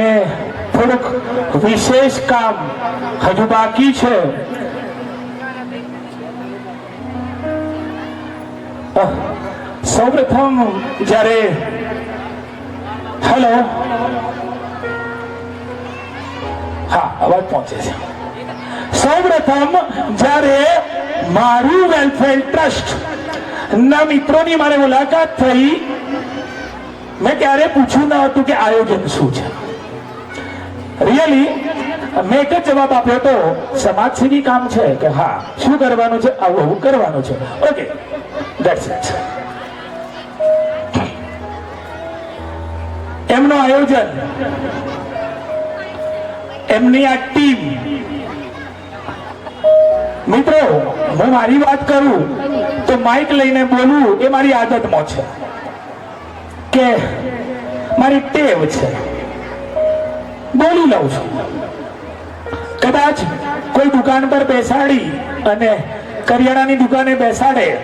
અને થોડુંક વિશેષ કામ હજુ બાકી છે સૌપ્રથમ જ્યારે હેલો હા અવાજ પહોંચે છે સૌપ્રથમ જ્યારે મારું વેલફેર ટ્રસ્ટ ના મિત્રોની મારે મુલાકાત થઈ મેં ક્યારે પૂછ્યું ન હતું કે આયોજન શું છે રિયલી મેં એક જ જવાબ આપ્યો હતો સમાજ સેવી કામ છે. કે હા, શું કરવાનું છે? આવું આવું કરવાનું છે. ઓકે ધેટ્સ ઇટ એમનો આયોજન, એમની આ ટીમ. મિત્રો, હું મારી વાત કરું, તો માઇક લઈને બોલવું એ મારી આદતમાં છે. કે મારી ટેવ છે. બોલી લઉં છું. કદાચ કોઈ દુકાન પર બેસાડી અને કરિયાણાની દુકાને બેસાડે,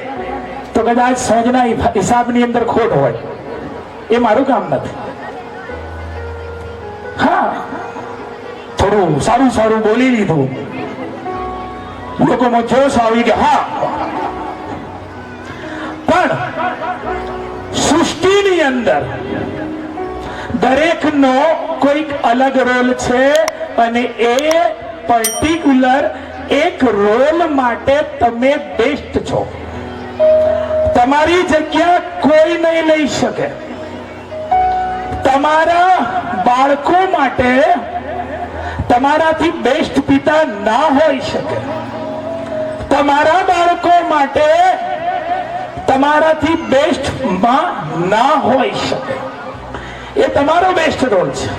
તો કદાચ સોજના હિસાબની અંદર ખોટ હોય. એ મારું કામ નથી. હા, થોડું સારું સારું બોલી લીધું. લોકોમાં જોશ આવી કે હા. પણ સૃષ્ટિની અંદર દરેકનો કોઈક અલગ રોલ છે અને એ પર્ટિક્યુલર એક રોલ માટે તમે બેસ્ટ છો. તમારી જગ્યા કોઈ નહીં લઈ શકે. તમારા બાળકો માટે તમારાથી બેસ્ટ પિતા ના હોઈ શકે. તમારા બાળકો માટે તમારાથી બેસ્ટમાં ના હોઈ શકે. એ તમારો બેસ્ટ રોલ છે.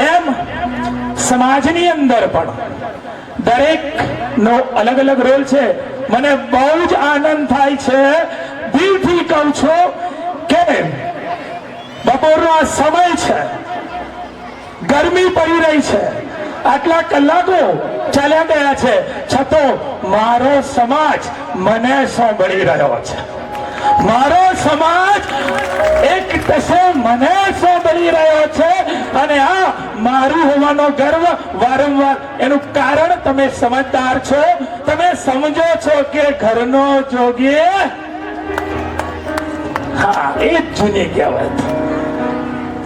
એમ સમાજની અંદર પણ દરેક નો અલગ અલગ રોલ છે. મને બહુ જ આનંદ થાય છે. દિલથી કહું છું કે બપોરનો આ સમય છે. ગરમી પડી રહી છે. આટલા કલાકો ચાલ્યા ગયા છે. છતાં મારો સમાજ મને સાંભળી રહ્યો છે. મારો સમાજ એક ટસે મને સાંભળી રહ્યો છે. અને આ મારું હોવાનો ગર્વ વારંવાર એનું કારણ તમે સમજદાર છો. તમે સમજો છો કે ઘરનો જોગી હા, એ જ જૂની કહેવત.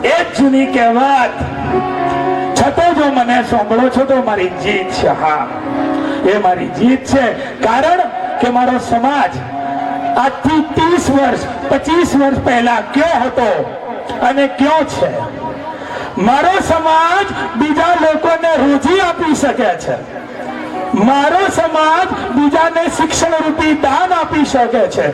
એ જ જૂની કહેવત. છતાં જો મને સાંભળો છો તો મારી જીત છે, હા. એ મારી જીત છે. કારણ કે મારો સમાજ આજથી ત્રીસ વર્ષ, પચીસ વર્ષ પહેલા કયો હતો? અને કયો છે? મારો સમાજ બીજા લોકોને રોજી આપી શકે છે. મારો સમાજ બીજાને શિક્ષણ રૂપી દાન આપી શકે છે.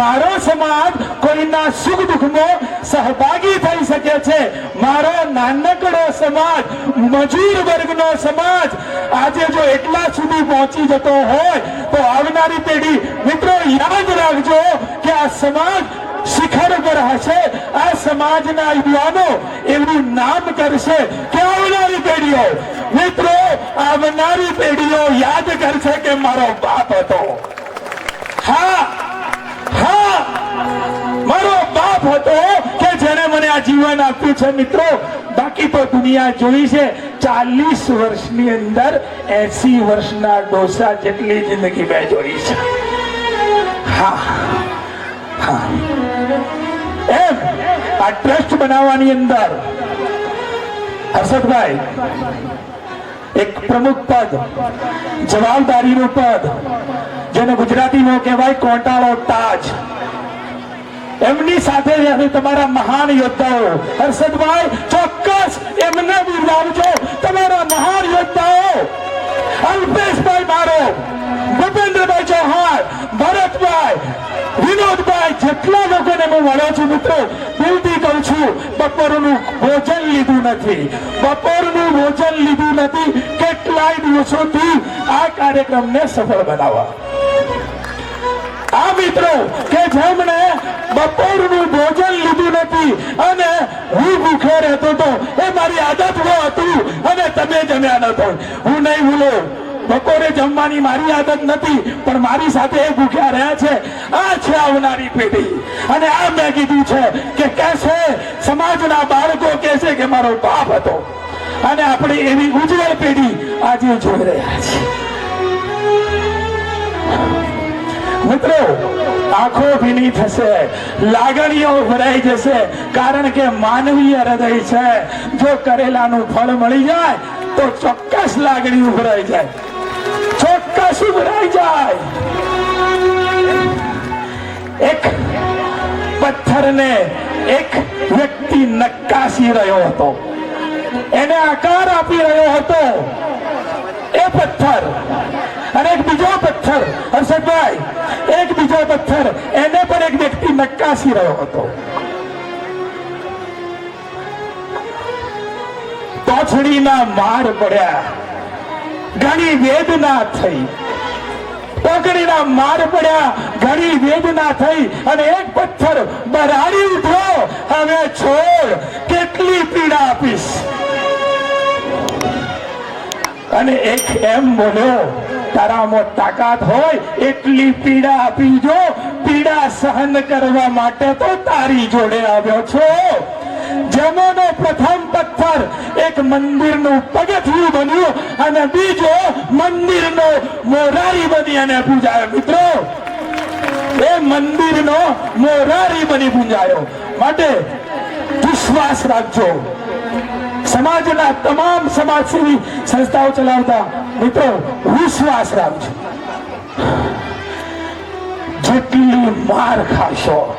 મારો સમાજ કોઈના સુખ દુઃખમાં સહભાગી થઈ શકે છે. મારો નાનકડો સમાજ, મજૂર વર્ગનો સમાજ આજે જો એટલા સુધી પહોંચી જતો હોય, તો આવનારી પેઢી મિત્રો યાદ રાખજો આ સમાજ શિખર પર હશે. આ સમાજના યુવાનો એવું નામ કરશે. કે આવનારી પેઢીઓ? મિત્રો, આવનારી પેઢીઓ યાદ કરશે કે મારો બાપ હતો. હા હા. મારો બાપ હતો કે જેને મને આ જીવન આપ્યું છે, મિત્રો. બાકી તો દુનિયા જોઈ છે, ચાલીસ વર્ષની અંદર, એસી વર્ષના ડોસા જેટલી જિંદગી મેં જોઈ છે. હા. ટ્રસ્ટ બનાવવાની અંદર હર્ષદભાઈ, એક પ્રમુખ પદ, જવાબદારીનું પદ, જેને ગુજરાતીમાં કહેવાય કોટાળો તાજ. એમની સાથે સાથે તમારા મહાન યોદ્ધાઓ. હર્ષદભાઈ, ચોક્કસ એમને બિરદાવજો. તમારા મહાન યોદ્ધાઓ. અલ્પેશભાઈ મારો, ભૂપેન્દ્રભાઈ ચૌહાણ, ભરતભાઈ વિનોદભાઈ, જેટલા લોકોને હું મળ્યો છું મિત્રો, દિલથી કહું છું, બપોરનું ભોજન લીધું નથી. બપોરનું ભોજન લીધું નથી, કેટલાય દિવસોથી આ કાર્યક્રમને સફળ બનાવવા. આ મિત્રો કે જેમણે બપોરનું ભોજન લીધું નથી અને હું ભૂખે રહેતો હતો, એ મારી આદત હતું અને તમે જમ્યા નતો હું નહીં ભૂલો. બપોરે જમવાની મારી આદત નથી, પણ મારી સાથે એ ભૂખ્યા રહ્યા છે. આ છે આવનારી પેઢી. અને આ મેં કીધું છે કે કહેશે સમાજના બાળકો કહેશે કે મારો બાપ હતો. અને આપણે એવી ઉજ્જવળ પેઢી આજે જોઈ રહ્યા છીએ. મિત્રો, આંખો ભીની થશે, લાગણીઓ ભરાઈ જશે, કારણ કે માનવીય હૃદય છે. જો કરેલાનું ફળ મળી જાય, તો ચોક્કસ લાગણી ઉભરાઈ જાય. ચોક્કસ ભરાઈ જાય એક પથ્થરને એક વ્યક્તિ નક્કાશી રહ્યો હતો એને આકાર આપી રહ્યો હતો એ પથ્થર અને એક બીજો પથ્થર હર્ષદભાઈ એક બીજો પથ્થર એને પણ એક વ્યક્તિ નક્કાશી રહ્યો હતો તોછડીના માર પડ્યા ઘણી વેદના થઈ. પકડીના માર પડ્યા, ઘણી વેદના થઈ અને એક પથ્થર બરાડી ઉઠો હવે છોડ કેટલી પીડા આપીશ. અને એક એમ બોલ્યો, તારામાં તાકાત હોય એટલી પીડા આપી જો. પીડા સહન કરવા માટે તો તારી જોડે આવ્યો છો. જમોનો પ્રથમ પથ્થર એક મંદિરનું પગથિયું બન્યું અને બીજો મંદિરનો મોરારી બની અને પૂજાયો. મિત્રો, એ મંદિરનો મોરારી બની પૂજાયો. માટે વિશ્વાસ રાખજો. સમાજના તમામ સમાજસેવી સંસ્થાઓ ચલાવતા મિત્રો, વિશ્વાસ રાખજો. જેટલી માર ખાશો,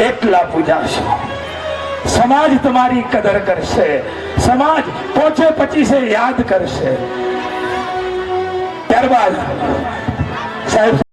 એટલા પૂજાશો. સમાજ તમારી કદર કરશે. સમાજ પોચે પચીસે યાદ કરશે. ત્યારબાદ સાહેબ